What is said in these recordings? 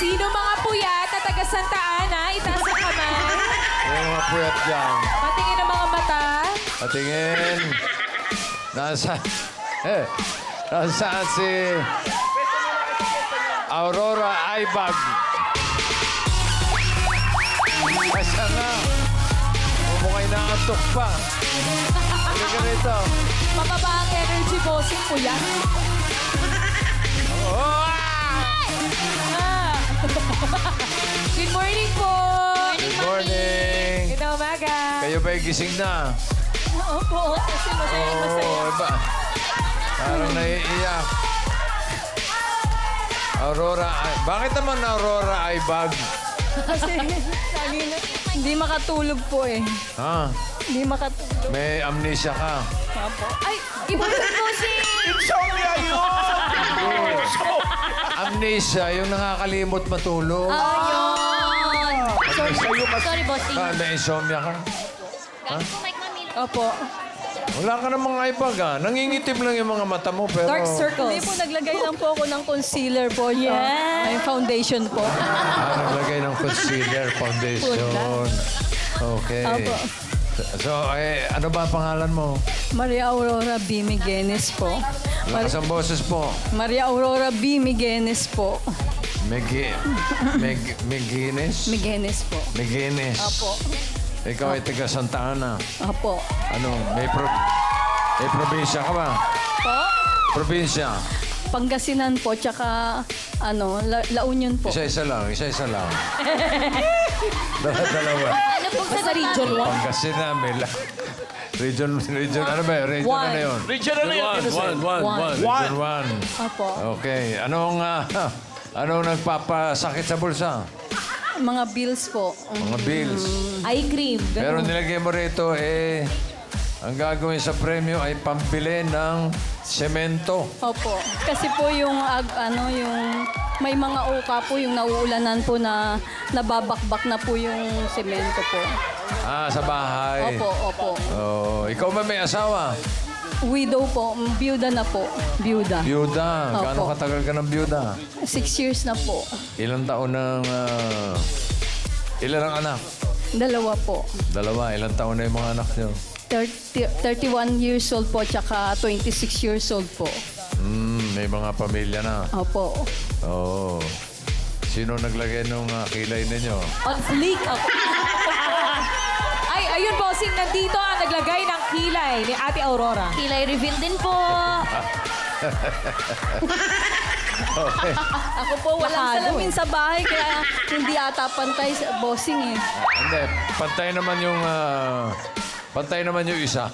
Sino mga puyat na taga Santa Ana? Itaas ang kamay. Yung mga puyat dyan. Patingin ang mga mata. Patingin. Nasa... Eh, nasaan si... Aurora Aibag? Asa nga? Mumukha'y naantok pa. Halika rito. Mababa ang energy bossing puyat. Oh! Good morning po. Good morning. Good umaga. Kayo ba'y gising na? Opo, kasi masaya, masaya. Oo, ba? Parang naiiyak. Aurora, ay, bakit naman Aurora ay bag? Kasi lagi na, hindi makatulog po eh. Ha? Hindi makatulog. May amnesia ka. Apo. Ay, ibusin mo si... Amnesia, yung nakakalimot matulog. Ayun! Sorry, sorry, bossing. Ah, may insomnia ka? Mami. Opo. Wala ka namang iPag ah. Nangingitim lang yung mga mata mo, pero... Dark circles. Hindi po, naglagay lang po ako ng concealer po. Yeah. Ay, foundation po. Ah, naglagay ng concealer foundation. Okay. Opo. So, eh, ano ba ang pangalan mo? Maria Aurora B. Miguenes po. Lakas ang boses po. Maria Aurora B. Miguenes po. Megi... Meg... Megines? Miguenes po. Megines. Apo. Ikaw ay taga Santa Ana. Apo. Ano, may pro... May probinsya ka ba? Po? Probinsya. Pangasinan po, tsaka ano, La, La Union po. Isa-isa lang, isa-isa lang. Dalawa-dalawa. Ano pong Sa region namin? 1. Pangasinan, may la... Region, region, ano ba yun? Region One. ano yun? Region ano yun? One, one, one, one. Region 1. Apo. Okay. Anong, ah, anong nagpapasakit sa bulsa? Mga bills po. Mga bills. Eye cream. Pero Ganun. nilagay mo rito, eh, ang gagawin sa premyo ay pampili ng semento. Opo. Kasi po yung ag- ano yung may mga uka po yung nauulanan po na nababakbak na po yung semento po. Ah, sa bahay. Opo, opo. Oh, ikaw ba may asawa? Widow po, mm, byuda na po. Byuda. Byuda. Opo. Gaano katagal ka ng byuda? Six years na po. Ilang taon ng... ah, ilan ang anak? Dalawa po. Dalawa. Ilang taon na yung mga anak niyo? 30, 31 years old po, tsaka 26 years old po. Hmm, may mga pamilya na. Opo. Oo. Sino naglagay ng ah, kilay ninyo? On fleek ako. Ay, ayun bossing, nandito ang naglagay ng kilay ni Ate Aurora. Kilay reveal din po. Okay. Ako po walang Nakalo salamin sa bahay, kaya hindi ata pantay sa bossing eh. Hindi, pantay naman yung... ah, pantay naman yung isa.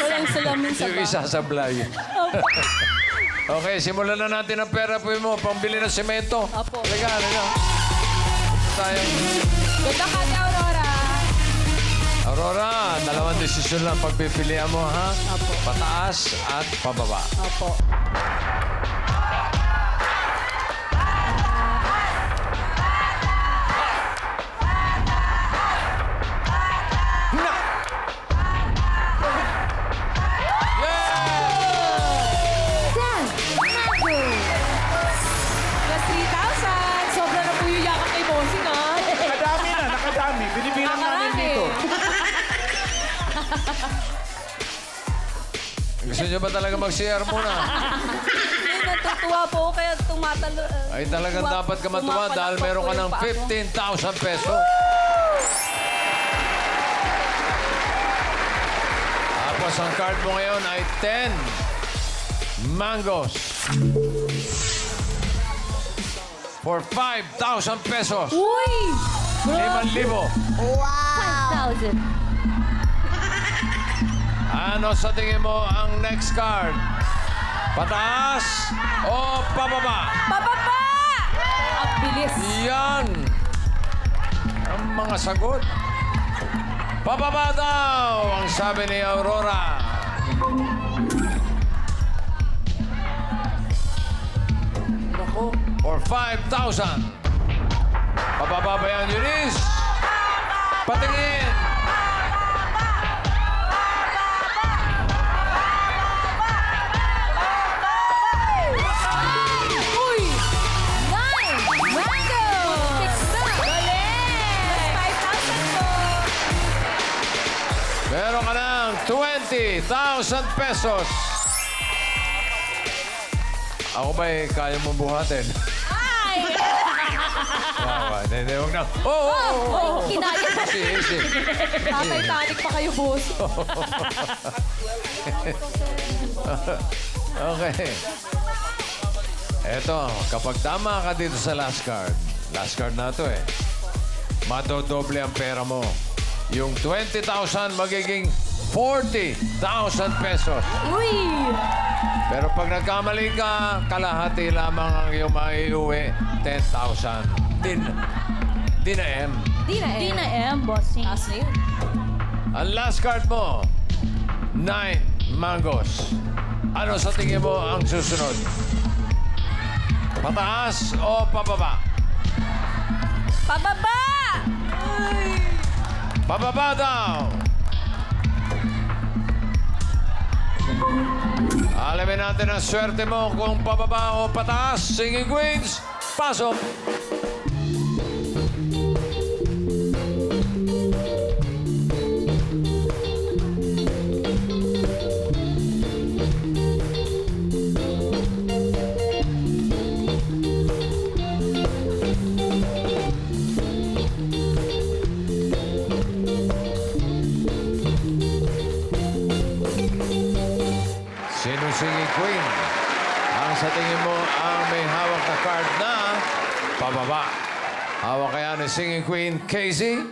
Walang salamin sa Yung isa sablay. okay, simulan na natin ang pera po mo. Pambili ng semento. Apo. Halika, halika. Tayo. Good luck, Ate Aurora. Aurora, dalawang desisyon lang pagpipilian mo, ha? Apo. Pataas at pababa. Opo. Gusto niyo ba talaga mag-share muna? Ay, natutuwa po ako kaya tumatalo. uh, Ay talagang tuwa- dapat ka matuwa dahil meron po ka yung ng paa ko. 15,000 pesos. Tapos ang card mo ngayon ay 10 mangoes. For 5,000 pesos. Uy! 5,000. 5,000. Ano sa tingin mo ang next card? Pataas o pababa? Pababa! Ang bilis. Yan! Ang mga sagot. Pababa daw, ang sabi ni Aurora. Naku, for 5,000. Pababa ba yan, Eunice? Patingin! 20,000 pesos. Ako ba eh, kaya mong buhatin? Ay! Wow, hindi, huwag na. Oh, oh, oh, oh. Kinaya. Easy, easy. Tatay-tanic pa kayo, boss. Okay. Eto, kapag tama ka dito sa last card, last card na to eh, madodoble ang pera mo. Yung 20,000 magiging 40,000 pesos. Uy! Pero pag nagkamali ka, kalahati lamang ang iyong maiuwi, 10,000. Din, din na M. Di na eh. Di na M, bossing. Taas na yun. Ang last card mo, 9 mangoes. Ano sa tingin mo ang susunod? Pataas o pababa? Pababa! Pababa daw! Alamin natin ang swerte mo kung pababa o pataas. Singing Queens, pasok! Singing queen? Ang sa tingin mo ang may hawak na card na pababa. Hawak kaya ni singing queen Casey?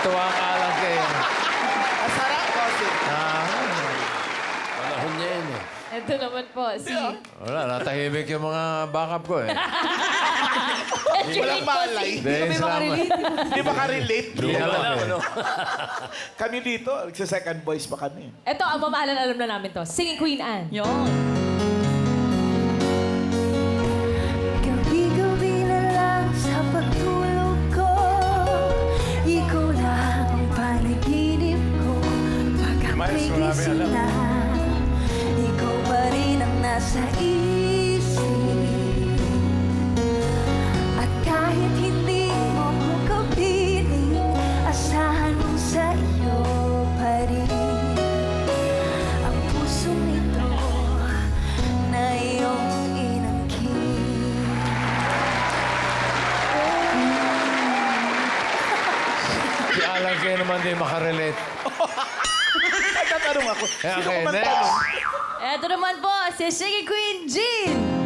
Ang tuwa-tuwa ka lang kayo. Masarap, bossing. Ah, Ito naman po, si... wala, natahimik yung mga backup ko eh. Walang malay. Hindi, salamat. Hindi makarelate. Hindi alam eh. Kami dito, sa second voice pa kami. Ito, ang mamahalan alam na namin to. Singing Queen Anne. Yun. Makarelate. Nagtatanong ako, Eh, sino okay, ko man next. tanong? Eto naman po, si Sige Queen Jean!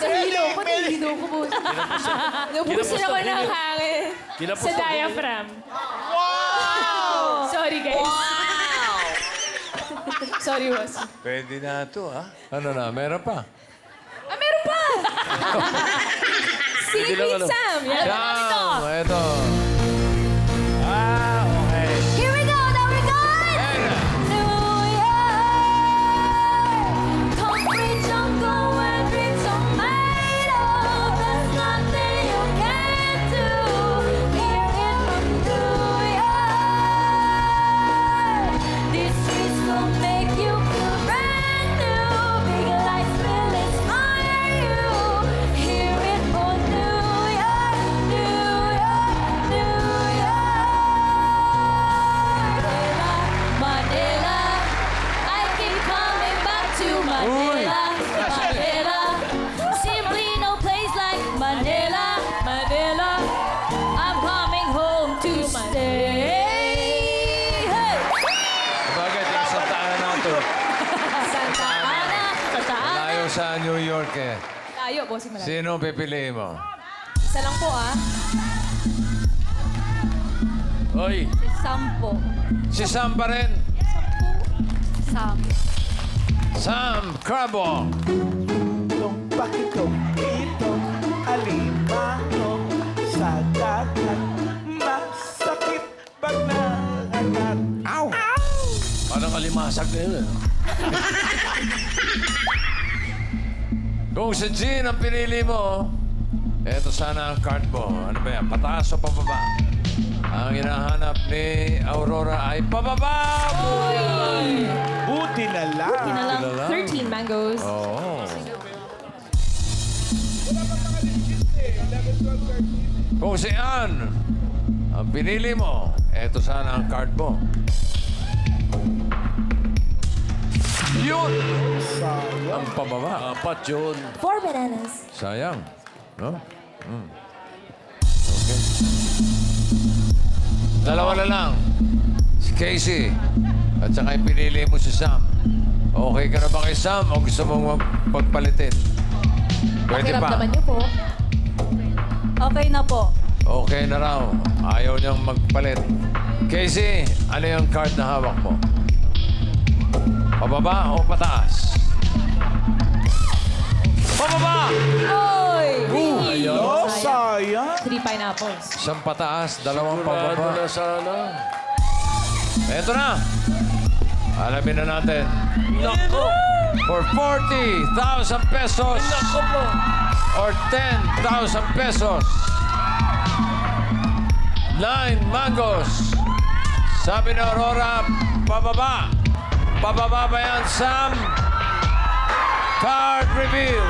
Nahilo ko, nahilo ko po. Nabusin ako ng hangin sa diaphragm. Wow! Sorry, guys. Sorry, boss. Pwede na ito, ha? Ano na, meron pa? Ah, meron pa! Singing Sam! Yan ito. Ito. Sa New York eh. Layo, bossing malayo. Sino ang pipiliin mo? Isa lang po, ah. Oy, Si Sam po. Si Sam pa rin. Sam. Sam Crabo. Itong pakitong itong alimango sa dagat. Masakit pag naangat. Ow! parang kalimasag na yun. eh. Kung si Jean ang pinili mo, eto sana ang card mo. Ano ba yan? Pataas o pababa? Ang hinahanap ni Aurora ay pababa! Buti na lang. Yun na lang. 13 mangoes. Oo. Kung si Ann ang pinili mo, eto sana ang card mo. Yun! Ang pababa. Apat yun. Four bananas. Sayang. No? Mm. Okay. Dalawa na lang. Si Casey. At saka yung pinili mo si Sam. Okay ka na ba kay Sam o gusto mong pagpalitin? Pwede pa. Pakiramdaman niyo po. Okay na po. Okay na raw. Ayaw niyang magpalit. Casey, ano yung card na hawak mo? Pababa o pataas? Pababa! Oy! Oh, sayang. Three pineapples. Isang pataas, dalawang Sigurado pababa. na sana. Eto na. Alamin na natin. Nako! For 40,000 pesos Nako po! or 10,000 pesos. Nine mangoes. Sabi ni Aurora, pababa. Pababa ba yan, Sam? Card reveal.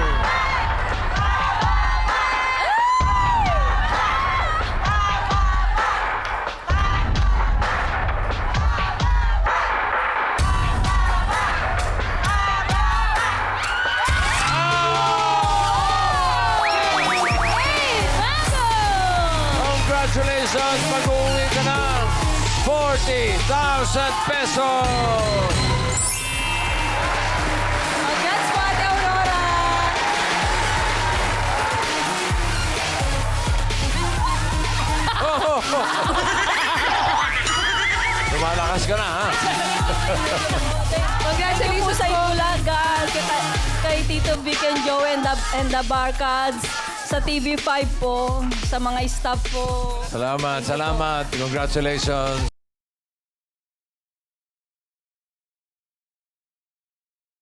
Lumalakas ka na, ha? Congratulations po sa po. Itulaga, kay, kay Tito Vic and Joe and the, and the Barkads, sa TV5 po, sa mga staff po. Salamat, salamat. Congratulations.